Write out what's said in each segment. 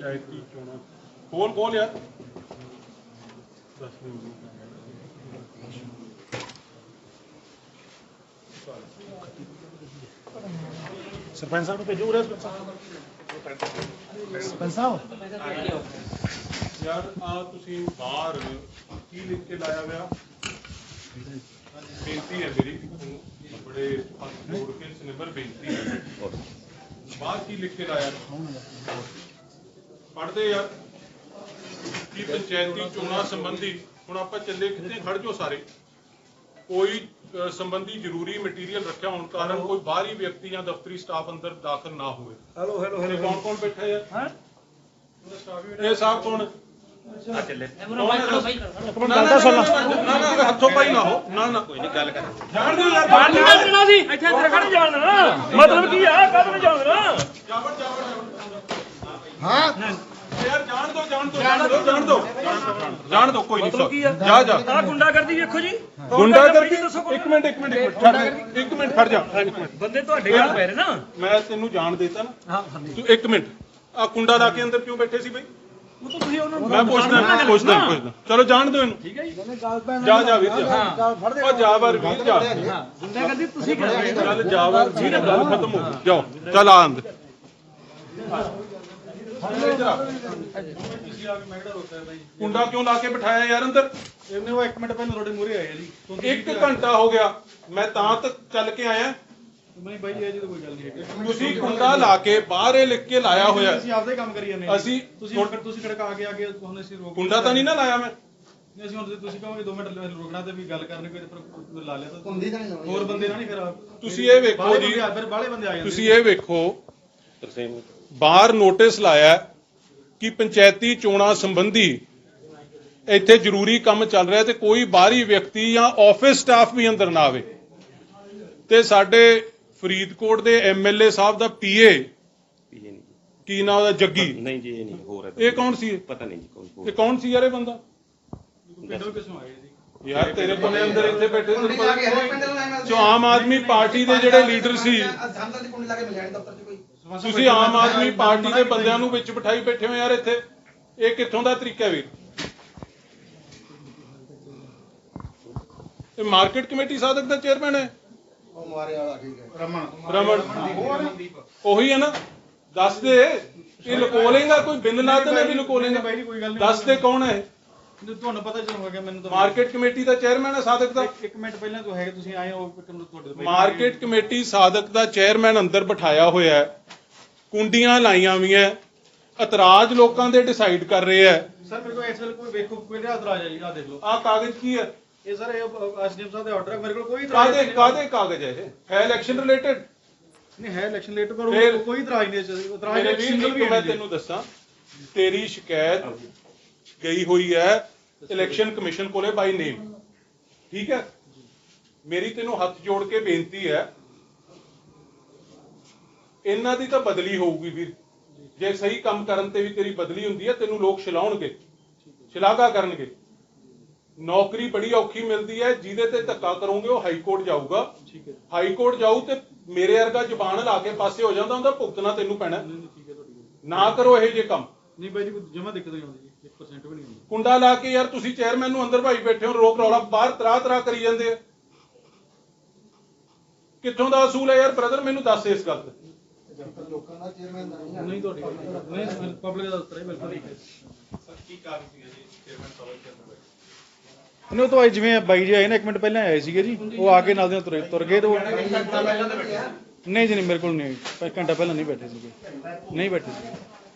ਪੰਚਾਇਤੀ ਚੋਣਾਂ ਖੋਲ ਖੋਲ ਯਾਰ ਦਸ ਮਿੰਟ ਸਰਪੰਚ ਸਾਹਿਬ ਨੂੰ ਭੇਜੋ ਉਰੇ, ਸਰਪੰਚ ਸਾਹਿਬ। ਯਾਰ, ਆ ਤੁਸੀਂ ਬਾਹਰ ਕੀ ਲਿਖ ਕੇ ਲਾਇਆ ਹੋਇਆ? ਬੇਨਤੀ ਹੈ ਮੇਰੀ ਬੜੇ ਹੱਥ ਜੋੜ ਕੇ ਸਨਿਬਰ ਬੇਨਤੀ ਹੈ। ਬਾਹਰ ਕੀ ਲਿਖ ਕੇ ਲਾਇਆ? ਪੜ੍ਹਦੇ ਯਾਰ ਕੀ ਪੰਚਾਇਤੀ ਚੋਣਾਂ ਸੰਬੰਧੀ ਹੁਣ ਆਪਾਂ ਚੱਲੇ ਕਿੱਥੇ? ਖੜ ਜਾਓ ਸਾਰੇ। ਕੋਈ ਸੰਬੰਧੀ ਜ਼ਰੂਰੀ ਮਟੀਰੀਅਲ ਰੱਖਿਆ ਹੋਣ ਕਾਰਨ ਕੋਈ ਬਾਹਰੀ ਵਿਅਕਤੀ ਜਾਂ ਦਫ਼ਤਰੀ ਸਟਾਫ ਅੰਦਰ ਦਾਖਲ ਨਾ ਹੋਵੇ। ਹੈਲੋ ਹੈਲੋ ਤੇ ਕੌਣ ਕੌਣ ਬੈਠਾ ਹੈ? ਹਾਂ? ਇਹ ਸਾਹਿਬ ਕੌਣ ਆ ਚੱਲੇ। ਇੱਕ ਮਿੰਟ ਗੱਲ ਤਾਂ ਸੁਣ ਲਾ। ਨਾ ਨਾ ਹੱਥੋਂ ਪਾਈ ਨਾ ਹੋ। ਨਾ ਨਾ ਕੋਈ ਨਹੀਂ ਗੱਲ ਕਰ। ਜਾਣ ਦਿਓ ਯਾਰ। ਜਾਣ ਨਹੀਂ ਦੇਣਾ ਸੀ ਇੱਥੇ ਤੇਰੇ ਖੜ ਜਾਣ ਦੇਣਾ। ਮਤਲਬ ਕੀ ਆ? ਕਦ ਨੂੰ ਜਾਣ ਦੇਣਾ? ਜਾਵੜ ਜਾਵੜ ਹਾਂ? ਯਾਰ ਜਾਣ ਦੋ ਜਾਣ ਦੋ ਜਾਣ ਦੋ ਜਾਣ ਦੋ। ਜਾਣ ਦੋ ਕੋਈ ਮਤਲਬ ਕੀ ਆ ਨਹੀਂ ਜਾ ਜਾ। ਆ ਗੁੰਡਾ ਕਰਦੀ ਵੇਖੋ ਜੀ। ਗੁੰਡਾ ਕਰਦੀ ਦੱਸੋ ਕੋਈ। ਇੱਕ ਮਿੰਟ ਇੱਕ ਮਿੰਟ ਇੱਕ ਮਿੰਟ। ਇੱਕ ਮਿੰਟ ਖੜ ਜਾ। ਬੰਦੇ ਤੁਹਾਡੇ ਗੱਲ ਪੈ ਰਹੇ ਨਾ ਮੈਂ ਤੈਨੂੰ ਜਾਣ ਦੇਤਾ ਨਾ। ਹਾਂ ਤੂੰ ਇੱਕ ਮਿੰਟ। ਆ ਕੁੰਡਾ ਲਾ ਕੇ ਅੰਦਰ ਕਿਉਂ ਬੈਠੇ ਸੀ ਬਈ? ਉਹ ਤਾਂ ਤੁਸੀਂ ਉਹਨਾਂ ਨੂੰ ਮੈਂ ਪੁੱਛਦਾ ਪੁੱਛਦਾ ਪੁੱਛਦਾ। ਚਲੋ ਜਾਣ ਦਿਓ ਇਹਨੂੰ। ਠੀਕ ਹੈ ਜੀ। ਜਾ ਜਾ ਵੀਰ ਜਾ। ਉਹ ਜਾ ਵਰ ਵੀਰ ਜਾ। ਗੁੰਡਾ ਕਰਦੀ ਤੁਸੀਂ ਕਰ। ਚੱਲ ਜਾ ਵਰ ਵੀਰ ਗੱਲ ਖਤਮ ਹੋ ਗਈ। ਜਾਓ ਚੱਲ ਆ ਅੰਦਰ। ਕੁੰਡਾ ਕਿਉਂ ਲਾ ਕੇ ਬਿਠਾਇਆ ਯਾਰ ਅੰਦਰ? ਇਹਨੇ ਉਹ 1 ਮਿੰਟ ਪਹਿਲਾਂ ਤੁਹਾਡੇ ਮੂਹਰੇ ਆਏ ਆ ਜੀ। ਤੁਹਾਨੂੰ ਇੱਕ ਘੰਟਾ ਹੋ ਗਿਆ। ਮੈਂ ਤਾਂ ਤੱਕ ਚੱਲ ਕੇ ਆਇਆ। ਨਹੀਂ ਬਾਈ ਇਹ ਜੀ ਤਾਂ ਕੋਈ ਗੱਲ ਨਹੀਂ ਹੈਗੀ। ਤੁਸੀਂ ਕੁੰਡਾ ਲਾ ਕੇ ਬਾਹਰ ਇਹ ਲਿਖ ਕੇ ਲਾਇਆ ਹੋਇਆ। ਅਸੀਂ ਆਪਦੇ ਕੰਮ ਕਰੀ ਜਾਂਦੇ ਹਾਂ। ਅਸੀਂ- ਤੁਸੀਂ ਹੁਣ ਤੁਸੀਂ ਖੜਕਾ ਕੇ ਆ ਕੇ ਹੁਣ ਅਸੀਂ ਰੋਕ ਕੁੰਡਾ ਤਾਂ ਨਹੀਂ ਨਾ ਲਾਇਆ ਮੈਂ। ਨਹੀਂ ਅਸੀਂ ਹੁਣ ਤੁਸੀਂ- ਕਹੋਗੇ 2 ਮਿੰਟ ਰੁਕਣਾ ਤੇ ਵੀ ਗੱਲ ਕਰਨੀ ਕੋਈ ਤੇ ਫਿਰ ਲਾ ਲਿਆ ਤਾਂ। ਹੋਰ ਬੰਦੇ ਨਾ ਨਹੀਂ ਫਿਰ ਤੁਸੀਂ ਇਹ ਵੇਖੋ ਜੀ। ਫਿਰ ਬਾਹਲੇ ਬੰਦੇ ਆ ਜਾਂਦੇ ਤੁਸੀਂ ਇਹ ਵੇਖੋ। ਬਾਹਰ ਨੋਟਿਸ ਲਾਇਆ ਕਿ ਪੰਚਾਇਤੀ ਚੋਣਾਂ ਸੰਬੰਧੀ ਇੱਥੇ ਜ਼ਰੂਰੀ ਕੰਮ ਚੱਲ ਰਿਹਾ ਤੇ ਕੋਈ ਬਾਹਰੀ ਵਿਅਕਤੀ ਜਾਂ ਆਫਿਸ ਸਟਾਫ ਵੀ ਅੰਦਰ ਨਾ ਆਵੇ। ਤੇ ਸਾਡੇ ਫਰੀਦਕੋਟ ਦੇ ਐਮਐਲਏ ਸਾਹਿਬ ਦਾ ਪੀਏ ਪੀਏ ਨਹੀਂ। ਜੀ। ਕੀ ਨਾਮ ਉਹਦਾ ਜੱਗੀ। ਨਹੀਂ ਜੀ ਇਹ ਨਹੀਂ ਹੋਰ ਹੈ। ਇਹ ਕੌਣ ਸੀ? ਪਤਾ ਨਹੀਂ ਜੀ ਕੌਣ ਹੋਰ ਇਹ ਕੌਣ ਸੀ ਯਾਰ ਇਹ ਬੰਦਾ? ਪਿੰਡੋਂ ਕਿਸੋਂ ਆਏ ਜੀ ਯਾਰ ਤੇਰੇ ਕੋਲੇ ਅੰਦਰ ਇੱਥੇ ਬੈਠੇ ਤੈਨੂੰ ਪਤਾ ਜੋ ਆਮ ਆਦਮੀ ਪਾਰਟੀ ਦੇ ਜਿਹੜੇ ਲੀਡਰ ਸੀ। ਤੁਸੀਂ ਆਮ ਆਦਮੀ ਪਾਰਟੀ ਦੇ ਬੰਦਿਆਂ ਨੂੰ ਵਿੱਚ ਬਿਠਾਈ ਬੈਠੇ ਹੋ ਯਾਰ ਇੱਥੇ। ਇਹ ਕਿੱਥੋਂ ਦਾ ਤਰੀਕਾ ਹੈ ਵੀਰ? ਇਹ ਮਾਰਕੀਟ ਕਮੇਟੀ ਸਾਧਕ ਦਾ ਚੇਅਰਮੈਨ ਹੈ। ਰਮਨ। ਰਮਨ। ਉਹੀ ਹੈ ਨਾ। ਦੱਸ ਦੇ। ਇਹ ਲੁਕੋ ਲੇਗਾ ਕੋਈ ਬਿੰਨ ਨਾ ਤੇ ਵੀ ਕੋਈ ਦੱਸ ਦੇ ਕੌਣ ਹੈ ਜੇ ਤੁਹਾਨੂੰ ਪਤਾ ਜਦੋਂ ਹੋ ਗਿਆ ਮੈਨੂੰ ਤਾਂ ਮਾਰਕੀਟ ਕਮੇਟੀ ਦਾ ਚੇਅਰਮੈਨ ਹੈ ਸਾਧਕ ਦਾ। ਇੱਕ ਮਿੰਟ ਪਹਿਲਾਂ ਤੋਂ ਹੈਗੇ ਤੁਸੀਂ ਆਏ ਹੋ ਤੁਹਾਡੇ ਮਾਰਕੀਟ ਕਮੇਟੀ ਸਾਧਕ ਦਾ ਚੇਅਰਮੈਨ ਅੰਦਰ ਬਿਠਾਇਆ ਹੋਇਆ ਹੈ। ਕੁੰਡੀਆਂ ਲਾਈਆਂ ਹੋਈਆਂ ਇਤਰਾਜ਼ ਲੋਕਾਂ ਦੇ ਡਿਸਾਈਡ ਕਰ ਰਹੇ ਹੈ। ਸਰ ਮੇਰੇ ਕੋਲ ਇਸ ਵੇਲੇ ਕੋਈ ਵੇਖੋ ਕੋਈ ਰਿਆਦ ਰਾਜ ਆ ਜੀ ਆ ਦੇਖ ਲਓ। ਆਹ ਕਾਗਜ਼ ਕੀ ਹੈ? ਇਹ ਸਰ ਇਹ ਐਸਡੀਐਮ ਸਾਹਿਬ ਦੇ ਆਰਡਰ ਹੈ। ਮੇਰੇ ਕੋਲ ਕੋਈ ਇਤਰਾਜ਼ ਕਾਦੇ ਨਹੀਂ ਕਾਦੇ ਕਾਗਜ਼ ਹੈ ਇਹ? ਹੈ ਇਲੈਕਸ਼ਨ ਰਿਲੇਟਡ ਨਹੀਂ ਹੈ ਇਲੈਕਸ਼ਨ ਲੇਟ ਪਰ ਫਿਰ- ਕੋਈ ਇਤਰਾਜ਼ ਨਹੀਂ ਹੈ ਇਤਰਾਜ਼ ਮੇਰੇ ਇੱਕ ਵੀਰ ਸਿੰਗਲ ਇੱਕ ਵੀ ਮੈਂ ਹੈ ਤੈਨੂੰ ਦੱਸਾਂ ਤੇਰੀ ਸ਼ਿਕਾਇਤ ਗਈ ਹੋਈ ਹੈ ਇਲੈਕਸ਼ਨ ਕਮਿਸ਼ਨ ਕੋਲੇ ਬਾਈ ਨੇਮ ਠੀਕ ਹੈ? ਮੇਰੀ ਤੈਨੂੰ ਹੱਥ ਜੋੜ ਕੇ ਬੇਨਤੀ ਹੈ ਇਹਨਾਂ ਦੀ ਤਾਂ ਬਦਲੀ ਹੋਊਗੀ ਵੀਰ। ਜੇ ਸਹੀ ਕੰਮ ਕਰਨ ਤੇ ਵੀ ਤੇਰੀ ਬਦਲੀ ਹੁੰਦੀ ਹੈ ਤੈਨੂੰ ਲੋਕ ਛਲਾਉਣਗੇ। ਸ਼ਲਾਘਾ ਕਰਨਗੇ। ਨੌਕਰੀ ਬੜੀ ਔਖੀ ਮਿਲਦੀ ਹੈ ਜਿਹਦੇ ਤੇ ਧੱਕਾ ਕਰੋਗੇ ਉਹ ਹਾਈ ਕੋਰਟ ਜਾਊਗਾ। ਠੀਕ ਹੈ। ਹਾਈ ਕੋਰਟ ਜਾਊ ਤੇ ਮੇਰੇ ਵਰਗਾ ਜ਼ਬਾਨ ਲਾ ਕੇ ਪਾਸੇ ਹੋ ਜਾਂਦਾ ਉਹਦਾ ਭੁਗਤਣਾ ਤੈਨੂੰ ਪੈਣਾ। ਨਾ ਕਰੋ ਇਹ ਜੇ ਕੰਮ। ਨਹੀਂ ਬਾਈ ਜੀ ਜਮਾ ਦਿੱਕਤ ਨਹੀਂ ਆਉਂਦੀ ਜੀ 1% ਵੀ ਨਹੀਂ ਆਉਂਦੀ। ਕੁੰਡਾ ਲਾ ਕੇ ਯਾਰ ਤੁਸੀਂ ਚੇਅਰਮੈਨ ਨੂੰ ਅੰਦਰ ਭਾਈ ਬੈਠੇ ਹੋ ਰੋਕ ਰੌਲਾ ਬਾਹਰ ਤਰਾ ਤਰਾ ਕਰੀ ਜਾਂਦੇ ਆ। ਕਿੱਥੋਂ ਦਾ ਅਸੂਲ ਹੈ ਯਾਰ ਬ੍ਰਦਰ ਮੈਨੂੰ ਦੱਸ ਇਸ ਗੱਲ ਤੇ ਨਹੀਂ ਨਹੀਂ ਪਬਲਿਕ ਦਾ ਉੱਤਰ ਨਹੀਂ ਉਹ ਤਾਂ ਆਏ ਜਿਵੇਂ ਬਾਈ ਜੀ ਆਏ ਨਾ ਇੱਕ ਮਿੰਟ ਪਹਿਲਾਂ ਆਏ ਸੀਗੇ ਜੀ। ਉਹ ਆ ਕੇ ਨਾਲ ਦੇ ਤੁਰੇ ਤੁਰ ਗਏ ਤੇ ਉਹ ਨਹੀਂ ਜੀ ਨਹੀਂ ਮੇਰੇ ਕੋਲ ਨਹੀਂ। ਆਏ ਘੰਟਾ ਪਹਿਲਾਂ ਨਹੀਂ ਬੈਠੇ ਸੀਗੇ। ਨਹੀਂ ਬੈਠੇ ਸੀਗੇ।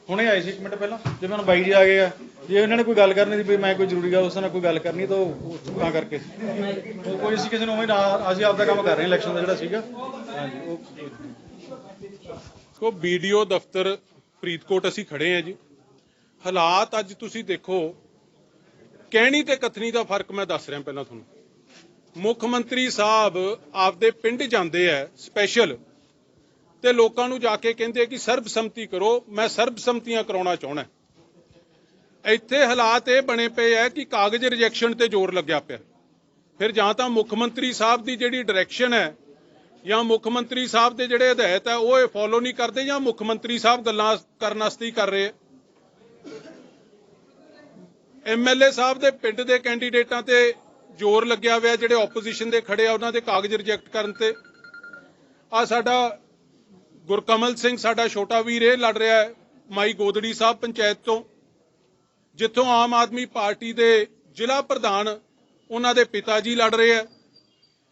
ਹੁਣੇ ਆਏ ਸੀ ਇੱਕ ਮਿੰਟ ਪਹਿਲਾਂ। ਜਿਵੇਂ ਹੁਣ ਬਾਈ ਜੀ ਆ ਗਏ ਆ ਜੇ ਉਹਨਾਂ ਨੇ ਕੋਈ ਗੱਲ ਕਰਨੀ ਸੀ ਵੀ ਮੈਂ ਕੋਈ ਜ਼ਰੂਰੀ ਗੱਲ ਉਸ ਨਾਲ ਕੋਈ ਗੱਲ ਕਰਨੀ ਤਾਂ ਉਹ ਤਾਂ ਕਰਕੇ। ਉਹ ਕੋਈ ਅਸੀਂ ਕਿਸੇ ਨੂੰ ਉਵੇਂ ਅਸੀਂ ਆਪਦਾ ਕੰਮ ਕਰ ਰਹੇ ਇਲੈਕਸ਼ਨ ਦਾ ਜਿਹੜਾ ਸੀਗਾ। ਹਾਂਜੀ ਉਹ ਕੋ ਵੀਡੀਓ ਦਫ਼ਤਰ ਫਰੀਦਕੋਟ ਅਸੀਂ ਖੜੇ ਆ ਜੀ। ਹਾਲਾਤ ਅੱਜ ਤੁਸੀਂ ਦੇਖੋ, ਕਹਿਣੀ ਤੇ ਕਥਨੀ ਦਾ ਫ਼ਰਕ ਮੈਂ ਦੱਸ ਰਿਹਾ ਪਹਿਲਾਂ ਤੁਹਾਨੂੰ। ਮੁੱਖ ਮੰਤਰੀ ਸਾਹਿਬ ਆਪਦੇ ਪਿੰਡ ਜਾਂਦੇ ਆ ਸਪੈਸ਼ਲ ਤੇ ਲੋਕਾਂ ਨੂੰ ਜਾ ਕੇ ਕਹਿੰਦੇ ਕਿ ਸਰਬਸੰਮਤੀ ਕਰੋ, ਮੈਂ ਸਰਬਸੰਮਤੀਆਂ ਕਰਾਉਣਾ ਚਾਹਣਾ ਇੱਥੇ ਹਾਲਾਤ ਇਹ ਬਣੇ ਪਏ ਆ ਕਿ ਕਾਗਜ਼ ਰਿਜੈਕਸ਼ਨ ਤੇ ਜ਼ੋਰ ਲੱਗਿਆ ਪਿਆ। ਫਿਰ ਜਾਂ ਤਾਂ ਮੁੱਖ ਮੰਤਰੀ ਸਾਹਿਬ ਦੀ ਜਿਹੜੀ ਡਾਇਰੈਕਸ਼ਨ ਹੈ ਜਾਂ ਮੁੱਖ ਮੰਤਰੀ ਸਾਹਿਬ ਦੇ ਜਿਹੜੇ ਹਦਾਇਤ ਹੈ ਉਹ ਇਹ ਫੋਲੋ ਨਹੀਂ ਕਰਦੇ ਜਾਂ ਮੁੱਖ ਮੰਤਰੀ ਸਾਹਿਬ ਗੱਲਾਂ ਕਰਨ ਵਾਸਤੇ ਹੀ ਕਰ ਰਹੇ ਆ? ਐਮਐਲਏ ਸਾਹਿਬ ਦੇ ਪਿੰਡ ਦੇ ਕੈਂਡੀਡੇਟਾਂ ਤੇ ਜ਼ੋਰ ਲੱਗਿਆ ਹੋਇਆ, ਜਿਹੜੇ ਆਪੋਜੀਸ਼ਨ ਦੇ ਖੜੇ ਆ, ਉਹਨਾਂ ਦੇ ਕਾਗਜ਼ ਰਿਜੈਕਟ ਕਰਨ ਤੇ। ਆ ਸਾਡਾ ਗੁਰਕਮਲ ਸਿੰਘ, ਸਾਡਾ ਛੋਟਾ ਵੀਰ, ਇਹ ਲੜ ਰਿਹਾ ਹੈ ਮਾਈ ਗੋਦੜੀ ਸਾਹਿਬ ਪੰਚਾਇਤ ਤੋਂ, ਜਿੱਥੋਂ ਆਮ ਆਦਮੀ ਪਾਰਟੀ ਦੇ ਜ਼ਿਲ੍ਹਾ ਪ੍ਰਧਾਨ ਉਹਨਾਂ ਦੇ ਪਿਤਾ ਜੀ ਲੜ ਰਹੇ ਆ।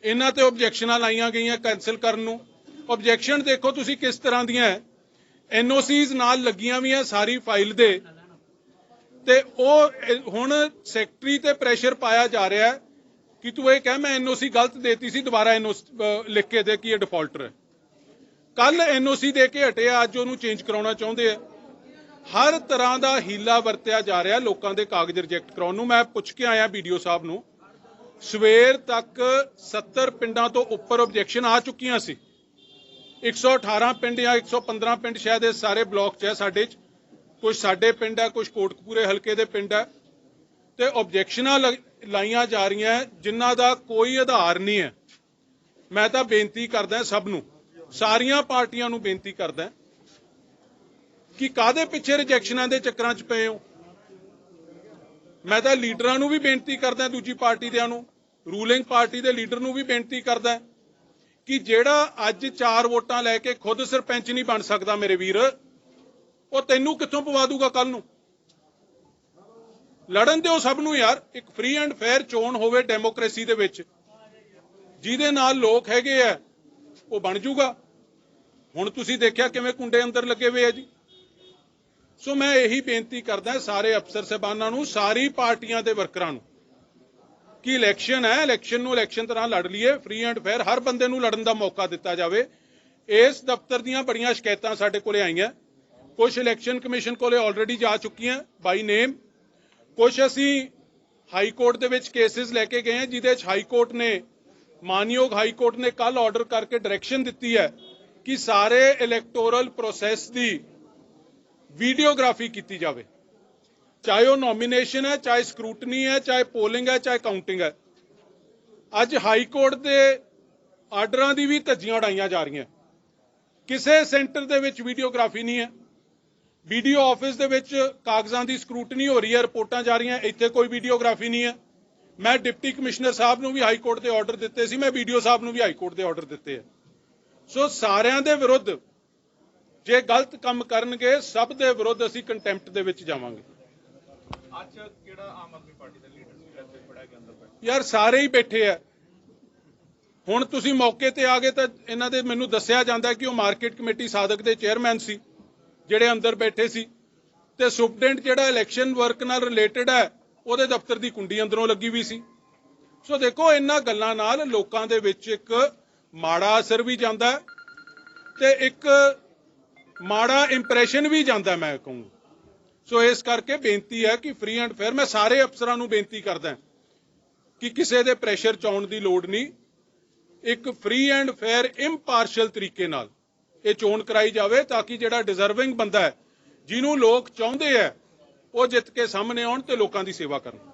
ਇਹਨਾਂ ਤੇ ਆਬਜੈਕਸ਼ਨਾਂ ਲਾਈਆਂ ਗਈਆਂ ਕੈਨਸਲ ਕਰਨ ਨੂੰ। ਆਬਜੈਕਸ਼ਨ ਦੇਖੋ ਤੁਸੀਂ ਕਿਸ ਤਰ੍ਹਾਂ ਦੀਆਂ ਐਨਓਸੀਜ਼ ਨਾਲ ਲੱਗੀਆਂ ਵੀ ਹੈ ਸਾਰੀ ਫਾਈਲ ਦੇ। ਤੇ ਉਹ ਹੁਣ ਸੈਕਟਰੀ ਤੇ ਪ੍ਰੈਸ਼ਰ ਪਾਇਆ ਜਾ ਰਿਹਾ ਹੈ ਕਿ ਤੂੰ ਇਹ ਕਹਿ, ਮੈਂ ਐਨਓਸੀ ਗਲਤ ਦੇਤੀ ਸੀ, ਦੁਬਾਰਾ ਐਨਓਸੀ ਲਿਖ ਕੇ ਦੇ ਕਿ ਇਹ ਡਿਫਾਲਟਰ ਹੈ। ਕੱਲ ਐਨਓਸੀ ਦੇ ਕੇ ਹਟਿਆ ਅੱਜ ਉਹਨੂੰ ਚੇਂਜ ਕਰਾਉਣਾ ਚਾਹੁੰਦੇ ਆ। ਹਰ ਤਰ੍ਹਾਂ ਦਾ ਹੀਲਾ ਵਰਤਿਆ ਜਾ ਰਿਹਾ ਲੋਕਾਂ ਦੇ ਕਾਗਜ਼ ਰਿਜੈਕਟ ਕਰਾਉਣ ਨੂੰ। ਮੈਂ ਪੁੱਛ ਕੇ ਆਇਆ ਵੀਡੀਓ ਸਾਹਿਬ ਨੂੰ। ਸਵੇਰ ਤੱਕ 70 ਪਿੰਡਾਂ ਤੋਂ ਉੱਪਰ ਆਬਜੈਕਸ਼ਨ ਆ ਚੁੱਕੀਆਂ ਸੀ। 118 ਪਿੰਡ ਜਾਂ 115 ਪਿੰਡ ਸ਼ਾਇਦ ਇਹ ਸਾਰੇ ਬਲਾਕ 'ਚ ਹੈ ਸਾਡੇ 'ਚ। ਕੁਝ ਸਾਡੇ ਪਿੰਡ ਹੈ ਕੁਝ ਕੋਟਕਪੂਰੇ ਹਲਕੇ ਦੇ ਪਿੰਡ ਹੈ। ਤੇ ਆਬਜੈਕਸ਼ਨਾਂ ਲਾਈਆਂ ਜਾ ਰਹੀਆਂ ਜਿਨ੍ਹਾਂ ਦਾ ਕੋਈ ਆਧਾਰ ਨਹੀਂ ਹੈ। ਮੈਂ ਤਾਂ ਬੇਨਤੀ ਕਰਦਾ ਸਭ ਨੂੰ, ਸਾਰੀਆਂ ਪਾਰਟੀਆਂ ਨੂੰ ਬੇਨਤੀ ਕਰਦਾ ਕਿ ਕਾਦੇ ਪਿੱਛੇ ਰਿਜੈਕਸ਼ਨਾਂ ਦੇ ਚੱਕਰਾਂ 'ਚ ਪਏ ਹੋ? ਮੈਂ ਤਾਂ ਲੀਡਰਾਂ ਨੂੰ ਵੀ ਬੇਨਤੀ ਕਰਦਾ ਦੂਜੀ ਪਾਰਟੀ ਦਿਆਂ ਨੂੰ, ਰੂਲਿੰਗ ਪਾਰਟੀ ਦੇ ਲੀਡਰ ਨੂੰ ਵੀ ਬੇਨਤੀ ਕਰਦਾ ਕਿ ਜਿਹੜਾ ਅੱਜ 4 ਵੋਟਾਂ ਲੈ ਕੇ ਖੁਦ ਸਰਪੰਚ ਨਹੀਂ ਬਣ ਸਕਦਾ ਮੇਰੇ ਵੀਰ, ਉਹ ਤੈਨੂੰ ਕਿੱਥੋਂ ਪਵਾ ਦੂਗਾ ਕੱਲ ਨੂੰ? ਲੜਨ ਦਿਓ ਸਭ ਨੂੰ ਯਾਰ, ਇੱਕ ਫ੍ਰੀ ਐਂਡ ਫੇਅਰ ਚੋਣ ਹੋਵੇ ਡੈਮੋਕ੍ਰੇਸੀ ਦੇ ਵਿੱਚ। ਜਿਹਦੇ ਨਾਲ ਲੋਕ ਹੈਗੇ ਆ, ਉਹ ਬਣ ਜੂਗਾ। ਹੁਣ ਤੁਸੀਂ ਦੇਖਿਆ ਕਿਵੇਂ ਕੁੰਡੇ ਅੰਦਰ ਲੱਗੇ ਹੋਏ ਆ ਜੀ। ਸੋ ਮੈਂ ਇਹੀ ਬੇਨਤੀ ਕਰਦਾ ਸਾਰੇ ਅਫਸਰ ਸਹਿਬਾਨਾਂ ਨੂੰ, ਸਾਰੀ ਪਾਰਟੀਆਂ ਦੇ ਵਰਕਰਾਂ ਨੂੰ, ਕਿ ਇਲੈਕਸ਼ਨ ਹੈ, ਇਲੈਕਸ਼ਨ ਨੂੰ ਇਲੈਕਸ਼ਨ ਤਰ੍ਹਾਂ ਲੜ ਲਈਏ ਫ੍ਰੀ ਐਂਡ ਫੇਅਰ ਹਰ ਬੰਦੇ ਨੂੰ ਲੜਨ ਦਾ ਮੌਕਾ ਦਿੱਤਾ ਜਾਵੇ। ਇਸ ਦਫ਼ਤਰ ਦੀਆਂ ਬੜੀਆਂ ਸ਼ਿਕਾਇਤਾਂ ਸਾਡੇ ਕੋਲੇ ਆਈਆਂ। ਕੁਝ ਇਲੈਕਸ਼ਨ ਕਮਿਸ਼ਨ ਕੋਲੇ ਆਲਰੇਡੀ ਜਾ ਚੁੱਕੀਆਂ ਬਾਈ ਨੇਮ ਕੁਝ ਅਸੀਂ ਹਾਈ ਕੋਰਟ ਦੇ ਵਿੱਚ ਕੇਸਿਸ ਲੈ ਕੇ ਗਏ ਹਾਂ, ਜਿਹਦੇ ਵਿੱਚ ਹਾਈ ਕੋਰਟ ਨੇ, ਮਾਨਯੋਗ ਹਾਈ ਕੋਰਟ ਨੇ ਕੱਲ ਆਰਡਰ ਕਰਕੇ ਡਾਇਰੈਕਸ਼ਨ ਦਿੱਤੀ ਹੈ ਕਿ ਸਾਰੇ ਇਲੈਕਟੋਰਲ ਪ੍ਰੋਸੈਸ ਦੀ ਵੀਡੀਓਗ੍ਰਾਫੀ ਕੀਤੀ ਜਾਵੇ। ਚਾਹੇ ਉਹ ਨੋਮੀਨੇਸ਼ਨ ਹੈ, ਚਾਹੇ ਸਕਰੂਟਨੀ ਹੈ, ਚਾਹੇ ਪੋਲਿੰਗ ਹੈ, ਚਾਹੇ ਕਾਊਂਟਿੰਗ ਹੈ। ਅੱਜ ਹਾਈ ਕੋਰਟ ਦੇ ਆਰਡਰਾਂ ਦੀ ਵੀ ਧੱਜੀਆਂ ਉਡਾਈਆਂ ਜਾ ਰਹੀਆਂ। ਕਿਸੇ ਸੈਂਟਰ ਦੇ ਵਿੱਚ ਵੀਡੀਓਗ੍ਰਾਫੀ ਨਹੀਂ ਹੈ। ਵੀਡੀਓ ਆਫਿਸ ਦੇ ਵਿੱਚ ਕਾਗਜ਼ਾਂ ਦੀ ਸਕਰੂਟਨੀ ਹੋ ਰਹੀ ਹੈ, ਰਿਪੋਰਟਾਂ ਜਾ ਰਹੀਆਂ, ਇੱਥੇ ਕੋਈ ਵੀਡੀਓਗ੍ਰਾਫੀ ਨਹੀਂ ਹੈ। ਮੈਂ ਡਿਪਟੀ ਕਮਿਸ਼ਨਰ ਸਾਹਿਬ ਨੂੰ ਵੀ ਹਾਈ ਕੋਰਟ ਦੇ ਆਰਡਰ ਦਿੱਤੇ ਸੀ, ਮੈਂ ਵੀਡੀਓ ਸਾਹਿਬ ਨੂੰ ਵੀ ਹਾਈ ਕੋਰਟ ਦੇ ਆਰਡਰ ਦਿੱਤੇ ਆ ਸੋ ਸਾਰਿਆਂ ਦੇ ਵਿਰੁੱਧ ਜੇ ਗਲਤ ਕੰਮ ਕਰਨਗੇ ਸਭ ਦੇ ਵਿਰੁੱਧ ਅਸੀਂ ਕੰਟੈਂਪਟ ਦੇ ਵਿੱਚ ਜਾਵਾਂਗੇ। ਅੱਜ ਕਿਹੜਾ ਆਮ ਆਦਮੀ ਪਾਰਟੀ ਦਾ ਲੀਡਰ ਸੀ ਇੱਥੇ ਫੜਿਆ ਗਿਆ ਅੰਦਰ ਬੈਠਾ? ਯਾਰ ਸਾਰੇ ਹੀ ਬੈਠੇ ਆ। ਹੁਣ ਤੁਸੀਂ ਮੌਕੇ ਤੇ ਆ ਗਏ ਤਾਂ ਇਹਨਾਂ ਦੇ ਮੈਨੂੰ ਦੱਸਿਆ ਜਾਂਦਾ ਕਿ ਉਹ ਮਾਰਕੀਟ ਕਮੇਟੀ ਸਾਧਕ ਦੇ ਚੇਅਰਮੈਨ ਸੀ ਜਿਹੜੇ ਅੰਦਰ ਬੈਠੇ ਸੀ। ਤੇ ਸੁਪਰਡੈਂਟ ਜਿਹੜਾ ਇਲੈਕਸ਼ਨ ਵਰਕ ਨਾਲ ਰਿਲੇਟਡ ਹੈ ਉਹਦੇ ਦਫ਼ਤਰ ਦੀ ਕੁੰਡੀ ਅੰਦਰੋਂ ਲੱਗੀ ਵੀ ਸੀ। ਸੋ ਦੇਖੋ ਇਹਨਾਂ ਗੱਲਾਂ ਨਾਲ ਲੋਕਾਂ ਦੇ ਵਿੱਚ ਇੱਕ ਮਾੜਾ ਅਸਰ ਵੀ ਜਾਂਦਾ ਤੇ ਇੱਕ ਮਾੜਾ ਇੰਪ੍ਰੈਸ਼ਨ ਵੀ ਜਾਂਦਾ ਮੈਂ ਕਹੂੰ। ਸੋ ਇਸ ਕਰਕੇ ਬੇਨਤੀ ਹੈ ਕਿ ਫ੍ਰੀ ਐਂਡ ਫੇਅਰ ਮੈਂ ਸਾਰੇ ਅਫਸਰਾਂ ਨੂੰ ਬੇਨਤੀ ਕਰਦਾ ਕਿ ਕਿਸੇ ਦੇ ਪ੍ਰੈਸ਼ਰ ਚ ਆਉਣ ਦੀ ਲੋੜ ਨਹੀਂ। ਇੱਕ ਫ੍ਰੀ ਐਂਡ ਫੇਅਰ ਇੰਪਾਰਸ਼ਲ ਤਰੀਕੇ ਨਾਲ ਇਹ ਚੋਣ ਕਰਾਈ ਜਾਵੇ ਤਾਂ ਕਿ ਜਿਹੜਾ ਡਿਜ਼ਰਵਿੰਗ ਬੰਦਾ ਹੈ, ਜਿਹਨੂੰ ਲੋਕ ਚਾਹੁੰਦੇ ਆ ਉਹ ਜਿੱਤ ਕੇ ਸਾਹਮਣੇ ਆਉਣ ਤੇ ਲੋਕਾਂ ਦੀ ਸੇਵਾ ਕਰਨ।